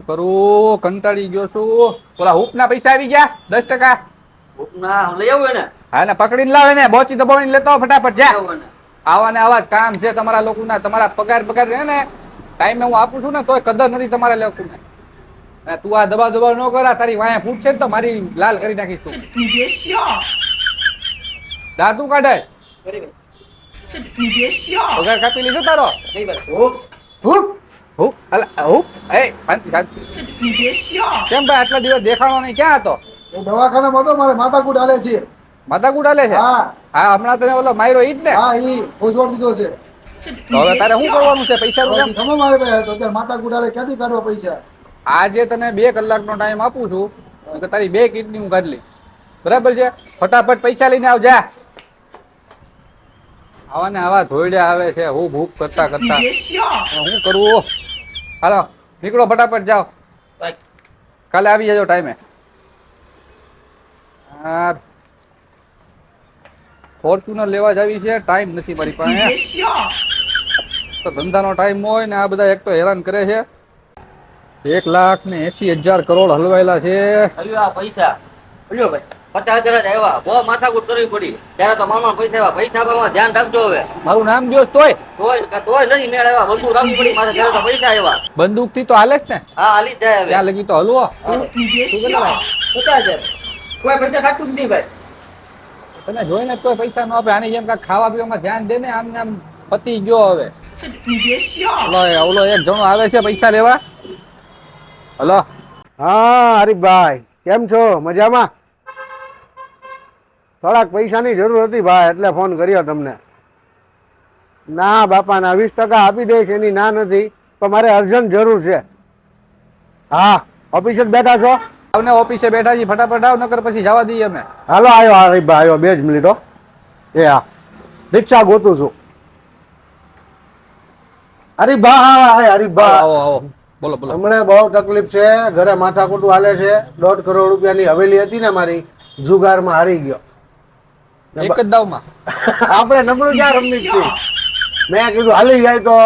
શું કરું? કંટાળી ગયો છું. ઓલા હૂપના પૈસા આવી ગયા? દસ ટકા. હૂપના? ને હા ને લાવે ને બોચી દબાવીને લેતો ફટાફટ જા. આવા ને આવા જ કામ છે તમારા લોકોના. તમારા પગાર પગાર રહે ને ટાઈમે હું આપું છું ને તોય કદર નથી તમારા લોકોને. તું આ દબા દબાવ ન કરા તારી ફૂટ છે તો મારી લાલ કરી નાખીશ તું. દાંતું કાઢે. પગાર કાપી લીધો તારો? નહીં બસ. હું હુપ હુપ અલા હુપ એ શાંતિ શાંતિ 这你别笑， કેમ ભાઈ આટલા દિવસ દેખાણો નહીં ક્યાં હતો એ દવાખાનામાં હતો મારે માથાકૂટ હાલે છે માથા કુડાલે છે હા હા હમણાં તને ઓલો માયરો ઈ જ ને હા ઈ ખોજવાડ દીધો છે这તો હવે તારે શું કરવાનું છે પૈસા નું કેમ ખબર મારે ભાઈ તો અત્યારે માથાકૂટ હાલે ક્યાંથી કાઢવા પૈસા આજે તને બે કલાકનો ટાઈમ આપું છું કે તારી બે કિડની હું કાઢી લઈ બરાબર છે ફટાફટ પૈસા લઈને આવજા આવા ને આવા ધોઈડ્યા આવે છે હું ભૂખ કરતા 你 કરતા 别笑， હવે શું કરવું હાલો નીકળો ફટાફટ જાઓ. કાલે આવી જજો ટાઈમે. હા ફોર્ચ્યુનર લેવા જવી છે ટાઈમ નથી મારી પાસે. તો ધંધાનો ટાઈમ હોય ને આ બધા એક તો હેરાન કરે છે. એક લાખ ને એસી હજાર કરોડ હલવાયેલા છે. પૈસા. ભાઈ. પચાસ હજાર જ આવ્યા. બહુ માથાકૂટ કરવી પડી. ત્યારે તો મામા પૈસા આવ્યા. પૈસા આપવામાં ધ્યાન રાખજો હવે. મારું નામ જોશ તોય. તોય તોય નથી મેળ આવ્યા બંદૂક રાખવી પડી મારે. ત્યારે તો પૈસા આવ્યા. બંદૂકથી તો હાલે જ ને. હા હાલી જાય હવે. ત્યાં લગી તો હલવો. પચાસ હજાર. કોઈ પૈસા રાખતું જ નહીં ભાઈ. તને જોઈને કોઈ પૈસા ન આપે. આની જેમ કાંઈક ખાવા પીવામાં ધ્યાન દે ને આમ ને આમ પતી ગયો હવે. ઓલો એક જણો આવે છે પૈસા લેવા. હલો. હા હરીફભાઈ. કેમ છો? મજામાં? થોડાક પૈસાની જરૂર હતી ભાઈ એટલે ફોન કર્યો તમને. ના બાપા ના વીસ ટકા આપી દઈશ એની ના નથી પણ મારે અર્જન્ટ જરૂર છે. હા ઓફિસે જ બેઠા છો? આવને ઓફિસે બેઠા છીએ ફટાફટ આવ નકર પછી જવા દઈએ અમે. હાલો આવ્યો હરીફભાઈ આવ્યો બે જ મિનિટો એ હા રિક્ષા ગોતું છું. હરીફભા હા હા હરીફભા આવો આવો બોલો બોલો. હમણાં બહુ તકલીફ છે ઘરે માથાકૂટું હાલે છે દોઢ કરોડ રૂપિયાની હવેલી હતી ને મારી જુગારમાં હારી ગયો. એક જ દાવમાં. આપણે નબળું ક્યાં રમવી છે મેં કીધું હાલી જાય તો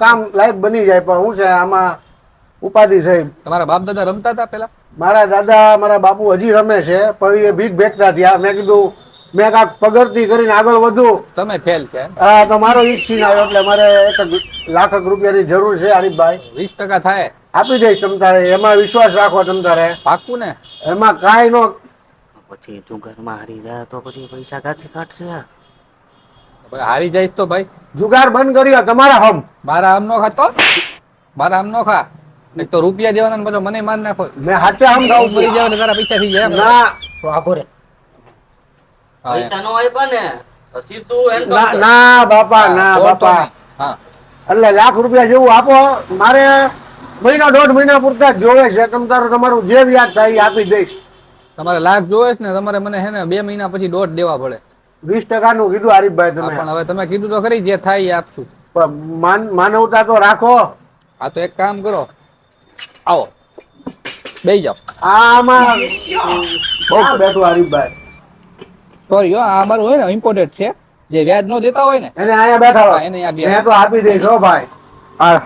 કામ લાયક બની જાય પણ હું છે આમાં ઉપાધિ થઈ. તમારા બાપ દાદા રમતા હતા પેલા મારા દાદા મારા બાપુ હજી રમે છે પણ એ ભીખ ભેગતા થયા. મેં કીધું મેં કાંક પગરતી કરીને આગળ વધુ. તમે ફેલ છે? હા તો મારો ઈ સીન આવ્યો એટલે મારે એક લાખ રૂપિયાની જરૂર છે હરીફભાઈ. વીસ ટકા થાય. આપી દઈશ તમ તારે એમાં વિશ્વાસ રાખો તમ તારે. પાકું ને? એમાં કાંઈ નો પછી જુગારમાં હારી જાય તો પછી પૈસા કાથી કાઢશે હારી જઈશ તો ભાઈ. જુગાર બંધ કર્યો તમારા હમ. મારા આમ નો ખાતો મારા આમ નો ખા. એક તો રૂપિયા દેવાના બધો મને માર નાખો. મેં હાચે હમ ગાઉ પડી. જાવ એટલે તારા પૈસા થઈ જાય ના. તો આગો રે પૈસા નો આપ્યા ને. સીધું ના એન્કાઉન્ટર ના બાપા ના બાપા. હા. એટલે લાખ રૂપિયા જેવું આપો. મારે મહિના દોઢ મહિના પૂરતા જ જોવે છે. તમ તારું તમારું જે વ્યાજ થાય એ આપી દઈશ. તમારે લાખ જોવે છે ને તમારે મને હે ને બે મહિના પછી દોઢ દેવા પડે. વીસ ટકાનું કીધું હરીફભાઈ તમે. પણ હવે તમે કીધું તો ખરી જે થાય એ આપશું. પણ માન- માનવતા તો રાખો. આ તો એક કામ કરો. આવો. બેસી જાઓ. આમાં બહુ બેઠું હરીફભાઈ? સોરી હો આ અમારું હોય ને ઇમ્પોર્ટેડ છે. જે વ્યાજ નો દેતા હોય ને એને અહીંયા બેઠા હોય એને અહીંયા. તો આપી દઈશ હો ભાઈ. હા.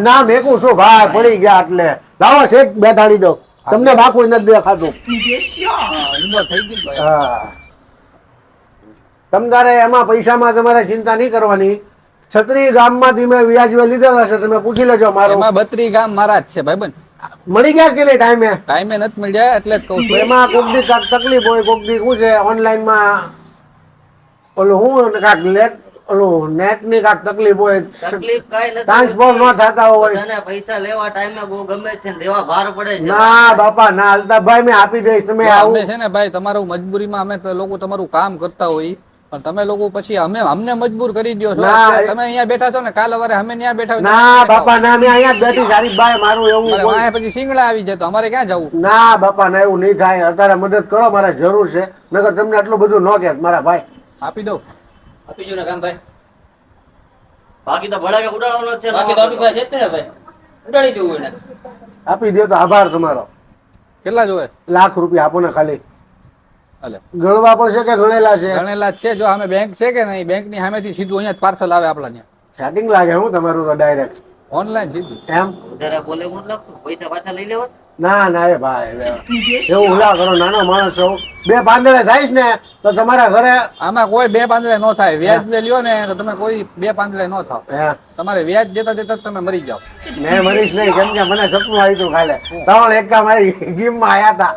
ના મેકું છું ભાઈ પડી ગયા એટલે. લાવો શેઠ બેઠાડી દો. તમને બાકુ નથી દેખાતું. હા તમ તારે એમાં પૈસામાં તમારે ચિંતા નહીં કરવાની. છત્રી ગામમાંથી મેં વ્યાજમાં લીધેલા છે તમે પૂછી લેજો મારો. બત્રી ગામ મારા જ છે ભાઈ બન. મળી ગયા કે નહીં ટાઈમે? ટાઈમે નથી મળી જાય એટલે જ કહું છું. એમાં કોક દી તકલીફ હોય કોક દી શું છે ઓનલાઈનમાં ઓલું હું કાંક લેટ ઓલું નેટની કાંક તકલીફ હોય તકલીફ કાંઈ નથી. ટ્રાન્સફર ન થતા હોય. બધાને પૈસા લેવા ટાઈમે બહુ ગમે છે દેવા ભાર પડે છે. ના બાપા ના અલ્તાફભાઈ મેં આપી દઈશ તમે આવું. છે ને ભાઈ તમારું મજબૂરીમાં અમે લોકો તમારું કામ કરતા હોય. પણ તમે લોકો પછી અમે અમને મજબૂર કરી દો છો. તમે અહીંયા બેઠા છો ને કાલ અવારે અમે ત્યાં બેઠા ના બાપા ના અમે અહીંયા બેઠી સારી ભાઈ મારું એવું પછી સિંગડા આવી જાય તો અમારે ક્યાં જવું? ના બાપા ના એવું નહીં થાય. અત્યારે મદદ કરો મારે જરૂર છે. નકર તમને આટલું બધું ન કે મારા ભાઈ. આપી દઉં. આપી જો ને કામ ભાઈ. બાકી તો ભડાકે ઉડાડવાનો છે બાકી તો આપી પાસે છે ને ભાઈ. ઉડાડી દેવું એને. આપી દે તો આભાર તમારો. કેટલા જોવે? લાખ રૂપિયા આપો ને ખાલી. ગણવા પડશે કે ગણેલા છે? ગણેલા છે જો અમે બેંક છે કે નહીં બેંકની સામેથી સીધું અહીંયા પાર્સલ આવે આપણા ત્યાં. સેટિંગ લાગે હું તમારું તો ડાયરેક્ટ ઓનલાઈન સીધું. એમ? જરા બોલે હું લાગતું પૈસા પાછા લઈ લેવા ના ના એ ભાઈ એવું ઉલા કરો નાનો માણસ છો. બે પાંદડે થાય ને તો તમારા ઘરે આમાં કોઈ બે પાંદડે નો થાય. વ્યાજ ને લ્યો ને તો તમે કોઈ બે પાંદડે નો થાવ. તમારે વ્યાજ દેતા દેતા તમે મરી જાવ મેં મરીશ નહીં કેમ કે મને સપનું આવ્યું ખાલે કાલે. એક કા મારી ગેમમાં આયા હતા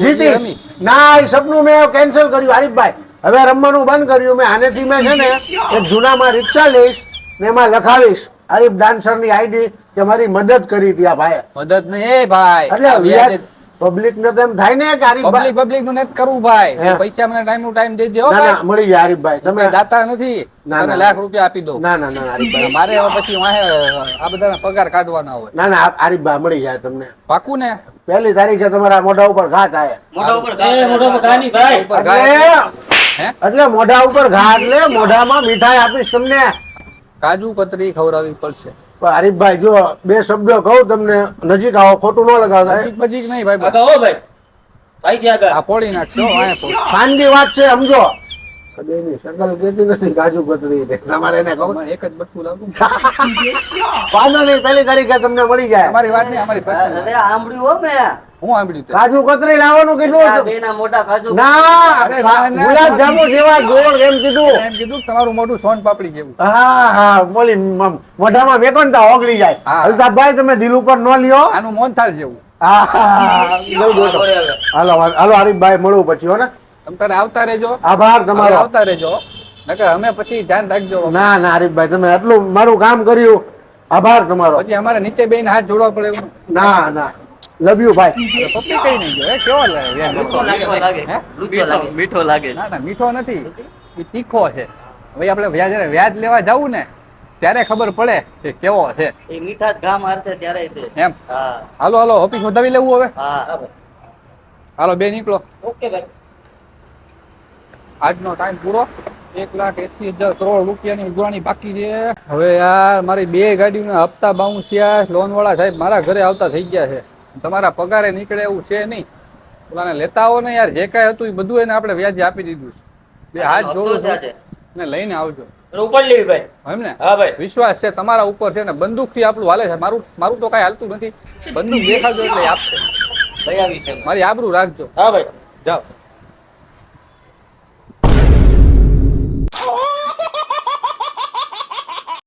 જીતી ના એ સપનું મેં કેન્સલ કર્યું હરીફભાઈ. હવે રમવાનું બંધ કર્યું. મેં આનેથી મેં છે ને એક જૂનામાં રિક્ષા લઈશ ને એમાં લખાવીશ. હરીફ ડાન્સરની આઈડી કે મારી મદદ કરી હતી આ ભાઈ મદદ નહીં. એ ભાઈ એટલે પબ્લિક ને તો એમ થાય ને કે હરીફભાઈ પબ્લિક પબ્લિકનું નથી કરવું ભાઈ. પૈસા મને ટાઈમનું ટાઈમ દેજે હો ના ના મળી જાય હરીફભાઈ ભાઈ. તમે દાતા નથી. ના, લાખ રૂપિયા આપી દો. ના ના ના ના, હરીફભાઈ મારે હવે પછી વાહે આ બધાના પગાર કાઢવાના હોય. ના ના હરીફભાઈ મળી જાય તમને. પાકું ને? પહેલી તારીખે તમારા મોઢા ઉપર ઘા થાય. મોઢા ઉપર ઘા મોઢા ભાઈ. ઉપર એટલે ગાય ભાઈ એટલે મોઢા ઉપર ઘા એટલે મોઢામાં મીઠાઈ આપીશ તમને. કાજુ કતરી ખવડાવી પડશે. હરીફભાઈ જો બે શબ્દ કહું તમને નજીક આવો ખોટું ન લગાવતા. નજીક નહીં ભાઈ કહો ભાઈ. ભાઈ ક્યાં આ પોળી નાખશો ખાનગી વાત છે સમજો. શકલ કેતી નથી કાજુ કતરી તમારે એને કહું. એક જ બટકું લાવું. વાંધો નહીં પહેલી તારીખે તમને મળી જાય. અમારી વાત નહીં અમારી આંબળ્યું હો મેં. હું સાંભળ્યું. કાજુ કતરી લાવવાનું કીધું બેના મોટા કાજુ ના ગુલાબ જાંબુ જેવા ગોળ એમ કીધું. એમ કીધું તમારું મોઢું સોન પાપડી જેવું. હા હા બોલી મોઢામાં વેકનતા ઓગળી જાય. અલ્તાફભાઈ તમે દિલ ઉપર ન લ્યો. આનું મોનથાળ જેવું. હાલો હાલો હરીફભાઈ પછી હો ને. તમ તારે આવતા રહેજો. આભાર તમારો. આવતા રહેજો. નકર અમે પછી ધ્યાન રાખજો. ના ના હરીફભાઈ તમે આટલું મારું કામ કર્યું. આભાર તમારો. પછી અમારે નીચે બેન હાથ જોડવા પડે ના ના. લવ યુ ભાઈ પપ્પી કઈ નહીં ગયો. કેવો લાગે? મીઠો લાગે. મીઠો લાગે. ના ના મીઠો નથી. એ તીખો છે. હવે આપણે વ્યાજ વ્યાજ લેવા જવું ને ત્યારે ખબર પડે કે કેવો છે. એ મીઠા ગામ હારશે ત્યારે એમ. હાલો હાલો ઓફિસ વધાવી લેવું હવે. હાલો બે નીકળો. ઓકે ભાઈ. આજનો ટાઈમ પૂરો. એક લાખ એસી હજાર કરોડ રૂપિયાની ઉગવાની બાકી છે. હવે યાર મારી બે ગાડીના હપ્તા બાઉન્સ થયા. લોન વાળા સાહેબ મારા ઘરે આવતા થઈ ગયા છે. તમારા પગારે નીકળે એવું છે નહીં. ઓલાને લેતા આવો ને યાર જે કાંઈ હતું એ બધું એને આપણે વ્યાજે આપી દીધું છે. બે હાથ જોડો છે ને લઈને આવજો. ઉપર લેવી ભાઈ. એમ ને? હા ભાઈ. વિશ્વાસ છે તમારા ઉપર છે ને બંદૂકથી આપણું હાલે છે. મારું મારું તો કાંઈ હાલતું નથી. બંદૂક દેખાડજો એટલે આપશે. મારી આબરૂ રાખજો. હા ભાઈ. જાઓ.